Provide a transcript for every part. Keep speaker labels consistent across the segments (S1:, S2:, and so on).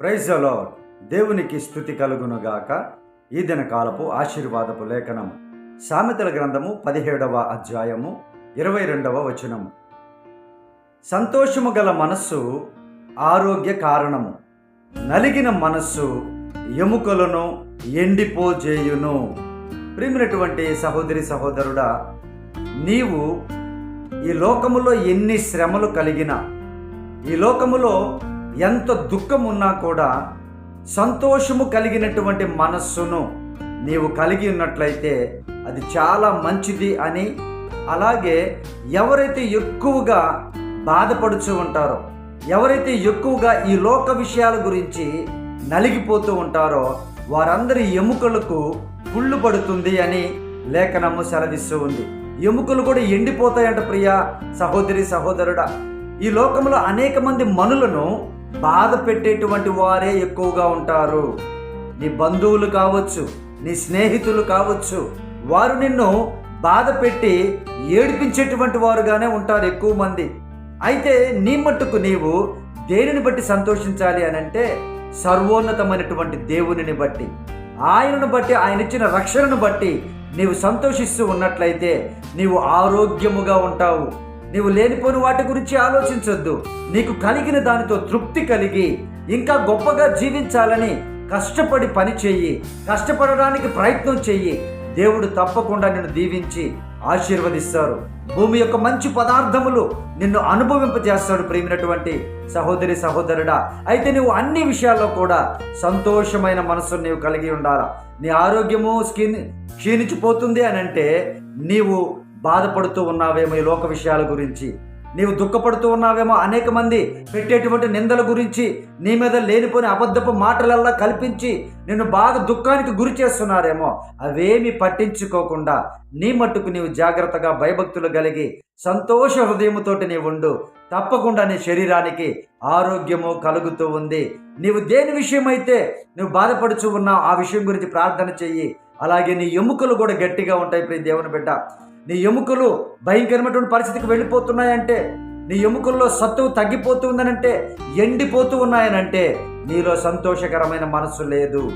S1: Praise అలాడ్ దేవునికి స్థుతి కలుగునుగాక. ఈ దిన కాలపు ఆశీర్వాదపు లేఖనం సామెతల గ్రంథము పదిహేడవ అధ్యాయము ఇరవై రెండవ వచనము. సంతోషము గల మనస్సు ఆరోగ్య కారణము. నలిగిన మనస్సు ఎముకలను ఎండిపోజేయును. ప్రిమినటువంటి సహోదరి సహోదరుడా నీవు ఈ లోకములో ఎన్ని శ్రమలు కలిగినా ఈ లోకములో ఎంత దుఃఖం ఉన్నా కూడా సంతోషము కలిగినటువంటి మనస్సును నీవు కలిగి ఉన్నట్లయితే అది చాలా మంచిది అని అలాగే ఎవరైతే ఎక్కువగా బాధపడుచు ఉంటారో ఎవరైతే ఎక్కువగా ఈ లోక విషయాల గురించి నలిగిపోతూ ఉంటారో వారందరి ఎముకలకు పుళ్ళు పడుతుంది అని లేఖనము సెలవిస్తూ ఉంది. ఎముకలు కూడా ఎండిపోతాయంట ప్రియా సహోదరి సహోదరుడా. ఈ లోకంలో అనేక మంది మనులను బాధ పెట్టేటువంటి వారే ఎక్కువగా ఉంటారు. నీ బంధువులు కావచ్చు నీ స్నేహితులు కావచ్చు వారు నిన్ను బాధ పెట్టి ఏడిపించేటువంటి వారుగానే ఉంటారు ఎక్కువ మంది. అయితే నీ మట్టుకు నీవు దేనిని బట్టి సంతోషించాలి అని అంటే సర్వోన్నతమైనటువంటి దేవునిని బట్టి ఆయనను బట్టి ఆయన ఇచ్చిన రక్షణను బట్టి నీవు సంతోషిస్తూ ఉన్నట్లయితే నీవు ఆరోగ్యముగా ఉంటావు. నీవు లేనిపోని వాటి గురించి ఆలోచించొద్దు. నీకు కలిగిన దానితో తృప్తి కలిగి ఇంకా గొప్పగా జీవించాలని కష్టపడి పని చెయ్యి కష్టపడడానికి ప్రయత్నం చెయ్యి దేవుడు తప్పకుండా నిన్ను దీవించి ఆశీర్వదిస్తారు. భూమి యొక్క మంచి పదార్థములు నిన్ను అనుభవింపజేస్తాడు ప్రేమినటువంటి సహోదరి సహోదరుడా. అయితే నువ్వు అన్ని విషయాల్లో కూడా సంతోషమైన మనసును నీవు కలిగి ఉండాలా? నీ ఆరోగ్యము స్కిన్ క్షీణించిపోతుంది అని అంటే నీవు బాధపడుతూ ఉన్నావేమో ఈ లోక విషయాల గురించి. నీవు దుఃఖపడుతూ ఉన్నావేమో అనేక మంది పెట్టేటువంటి నిందల గురించి నీ మీద లేనిపోని అబద్ధపు మాటలల్లా కల్పించి నిన్ను బాగా దుఃఖానికి గురి చేస్తున్నారేమో. అవేమి పట్టించుకోకుండా నీ మట్టుకు నీవు జాగ్రత్తగా భయభక్తులు కలిగి సంతోష హృదయముతోటి నీవు ఉండు. తప్పకుండా నీ శరీరానికి ఆరోగ్యము కలుగుతూ ఉంది. నీవు దేని విషయమైతే నువ్వు బాధపడుచు ఉన్నావు ఆ విషయం గురించి ప్రార్థన చెయ్యి. అలాగే నీ ఎముకలు కూడా గట్టిగా ఉంటాయి ప్రియ దేవుని బిడ్డ. నీ ఎముకలు భయంకరమైనటువంటి పరిస్థితికి వెళ్ళిపోతున్నాయంటే నీ ఎముకల్లో సత్తువు తగ్గిపోతుందనంటే ఎండిపోతూ ఉన్నాయనంటే నీలో సంతోషకరమైన మనస్సు లేదు.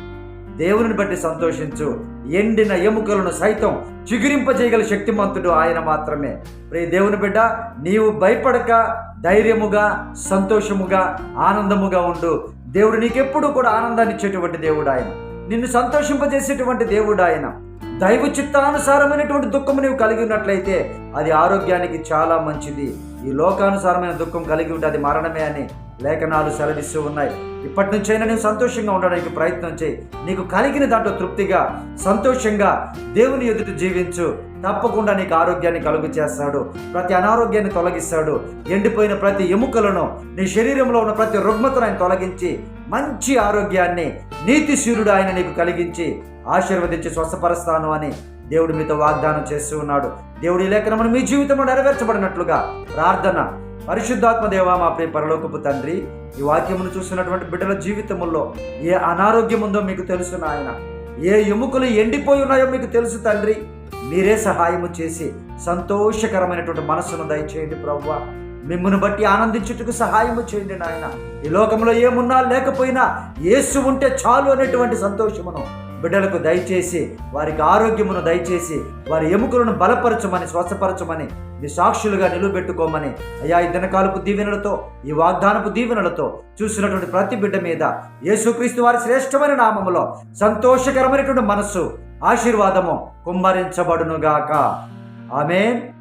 S1: దేవుని బట్టి సంతోషించు. ఎండిన ఎముకలను సైతం చిగురింపజేయగల శక్తిమంతుడు ఆయన మాత్రమే. ప్రియ దేవుని బిడ్డ నీవు భయపడక ధైర్యముగా సంతోషముగా ఆనందముగా ఉండు. దేవుడు నీకెప్పుడు కూడా ఆనందాన్ని ఇచ్చేటువంటి దేవుడు ఆయన. నిన్ను సంతోషింపజేసేటువంటి దేవుడు ఆయన. దైవ చిత్తానుసారమైనటువంటి దుఃఖం నీవు కలిగి ఉన్నట్లయితే అది ఆరోగ్యానికి చాలా మంచిది. ఈ లోకానుసారమైన దుఃఖం కలిగి ఉంటే అది మరణమే అని లేఖనాలు సెలవిస్తూ ఉన్నాయి. ఇప్పటి నుంచైనా నేను సంతోషంగా ఉండడానికి ప్రయత్నం చేయి. నీకు కలిగిన దాంట్లో తృప్తిగా సంతోషంగా దేవుని ఎదుట జీవించు. తప్పకుండా నీకు ఆరోగ్యాన్ని కలుగు చేస్తాడు. ప్రతి అనారోగ్యాన్ని తొలగిస్తాడు. ఎండిపోయిన ప్రతి ఎముకలను నీ శరీరంలో ఉన్న ప్రతి రుగ్మతను ఆయన తొలగించి మంచి ఆరోగ్యాన్ని నీతి సూర్యుడు ఆయన నీకు కలిగించి ఆశీర్వదించి స్వస్థపరుస్తాను అని దేవుడు మీతో వాగ్దానం చేస్తూ ఉన్నాడు. దేవుడి లేఖనమును మీ జీవితంలో నెరవేర్చబడినట్లుగా ప్రార్థన పరిశుద్ధాత్మ దేవా మా ప్రియ పరలోకపు తండ్రి ఈ వాక్యమును చూస్తున్నటువంటి బిడ్డల జీవితముల్లో ఏ అనారోగ్యం ఉందో మీకు తెలుసు నాయన. ఏ ఎముకలు ఎండిపోయి ఉన్నాయో మీకు తెలుసు తండ్రి. మీరే సహాయము చేసి సంతోషకరమైనటువంటి మనస్సును దయచేయండి ప్రవ్వ. మిమ్మల్ని బట్టి ఆనందించుటకు సహాయము చేయండి నాయన. ఈ లోకంలో ఏమున్నా లేకపోయినా యేసు ఉంటే చాలు అనేటువంటి సంతోషమును బిడ్డలకు దయచేసి వారికి ఆరోగ్యమును దయచేసి వారి ఎముకలను బలపరచమని స్వస్థపరచమని మీ సాక్షులుగా నిలువబెట్టుకోమని. అయా ఈ దినకాలపు దీవెనలతో ఈ వాగ్దానపు దీవెనలతో చూసినటువంటి ప్రతి బిడ్డ మీద యేసుక్రీస్తు వారి శ్రేష్టమైన నామములో సంతోషకరమైనటువంటి మనస్సు ఆశీర్వాదము కుమ్మరించబడునుగాక. ఆమె